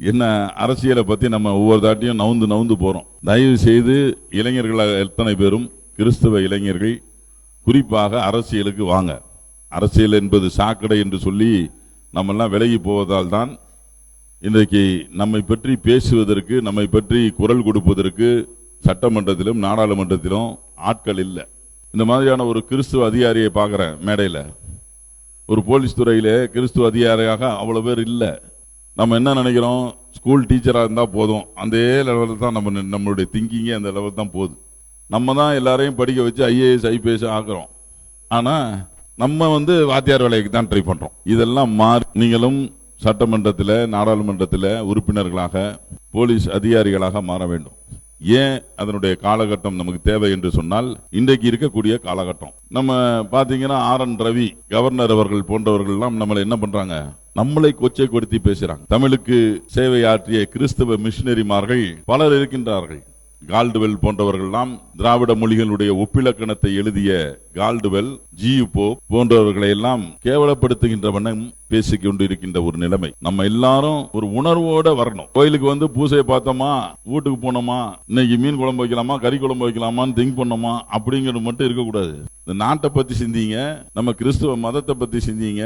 என்ன அரசியலை பத்தி நம்ம ஒவ்வொரு தாட்டியும் நவுந்து நவுந்து போறோம். தயவு செய்து இளைஞர்களாக எத்தனை பேரும் கிறிஸ்தவ இளைஞர்கள் குறிப்பாக அரசியலுக்கு வாங்க. அரசியல் என்பது சாக்கடை என்று சொல்லி நம்மெல்லாம் விலகி போவதால் தான் இன்றைக்கு நம்மை பற்றி பேசுவதற்கு நம்மை பற்றி குரல் கொடுப்பதற்கு சட்டமன்றத்திலும் நாடாளுமன்றத்திலும் ஆட்கள் இல்லை. இந்த மாதிரியான ஒரு கிறிஸ்துவ அதிகாரியை பார்க்குறேன் மேடையில். ஒரு போலீஸ் துறையிலே கிறிஸ்துவ அதிகாரியாக அவ்வளோ பேர் இல்லை. நம்ம என்ன நினைக்கிறோம்? ஸ்கூல் டீச்சராக இருந்தால் போதும். அந்த லெவலில் தான் நம்ம நம்மளுடைய திங்கிங்கே அந்த லெவல் தான் போகுது. நம்ம தான் எல்லாரையும் படிக்க வச்சு ஐஏஎஸ் ஐபிஎஸ் ஆக்குறோம். ஆனால் நம்ம வந்து வாத்தியார் வேலைக்கு தான் ட்ரை பண்ணுறோம் இதெல்லாம் மாறி நீங்களும் சட்டமன்றத்தில் நாடாளுமன்றத்தில் உறுப்பினர்களாக போலீஸ் அதிகாரிகளாக மாற வேண்டும். ஏன் அதனுடைய காலகட்டம் நமக்கு தேவை என்று சொன்னால் இன்றைக்கு இருக்கக்கூடிய காலகட்டம். நம்ம பார்த்தீங்கன்னா ஆர் என் ரவி கவர்னர் அவர்கள் போன்றவர்கள்லாம் நம்மளை என்ன பண்ணுறாங்க நம்மளை கொச்சை கொடுத்தி பேசுறாங்க. தமிழுக்கு சேவை ஆற்றிய கிறிஸ்தவ மிஷினரிமார்கள் பலர் இருக்கின்றார்கள். கால்டுவெல் போன்றவர்கள்லாம் திராவிட மொழிகளுடைய ஒப்பிலக்கணத்தை எழுதிய கால்டுவெல் ஜியுபோ போன்றவர்களை எல்லாம் கேவலப்படுத்துகின்ற வண்ணம் பேசிக் கொண்டு இருக்கின்ற ஒரு நிலைமை. நம்ம எல்லாரும் ஒரு உணர்வோட வரணும். கோயிலுக்கு வந்து பூசையை பார்த்தோமா வீட்டுக்கு போனோமா இன்னைக்கு மீன் குழம்பு வைக்கலாமா கறி குழம்பு வைக்கலாமான்னு திங்க் பண்ணோமா அப்படிங்கிறது மட்டும் இருக்கக்கூடாது. இந்த நாட்டை பத்தி சிந்திங்க நம்ம கிறிஸ்துவ மதத்தை பத்தி சிந்திங்க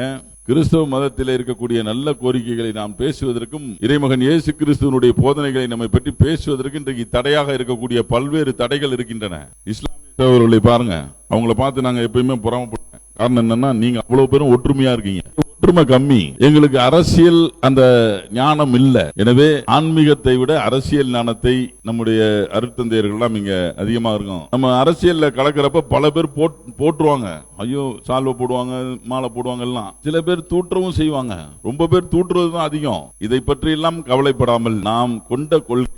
கிறிஸ்தவ மதத்தில் இருக்கக்கூடிய நல்ல கோரிக்கைகளை நாம் பேசுவதற்கும் இறைமகன் இயேசு கிறிஸ்துவனுடைய போதனைகளை நம்மை பற்றி பேசுவதற்கு இன்றைக்கு தடையாக இருக்கக்கூடிய பல்வேறு தடைகள் இருக்கின்றன. இஸ்லாமியர்களை பாருங்க. அவங்கள பார்த்து நாங்க எப்பயுமே புறாமப்படுறோம். காரணம் என்னன்னா நீங்க அவ்வளவு பேரும் ஒற்றுமையா இருக்கீங்க. ஒற்றுமை கம்மி. எங்களுக்கு அரசியல் அந்த ஞானம் இல்ல. எனவே ஆன்மீகத்தை விட அரசியல் ஞானத்தை நம்முடைய அருட்தந்தையர்கள் எல்லாம் இங்க அதிகமா இருக்கும். நம்ம அரசியல்ல கலக்கிறப்ப பல பேர் போட்- போட்டுருவாங்க. ஐயோ சால்வை போடுவாங்க மாலை போடுவாங்க எல்லாம். சில பேர் தூற்றவும் செய்வாங்க. ரொம்ப பேர் தூற்றுறது தான் அதிகம். இதை பற்றி எல்லாம் கவலைப்படாமல் நாம் கொண்ட கொள்கை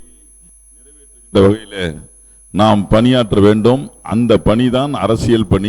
நிறைவேற்றுகின்ற வகையில நாம் பணியாற்ற வேண்டும். அந்த பணிதான் அரசியல் பணி.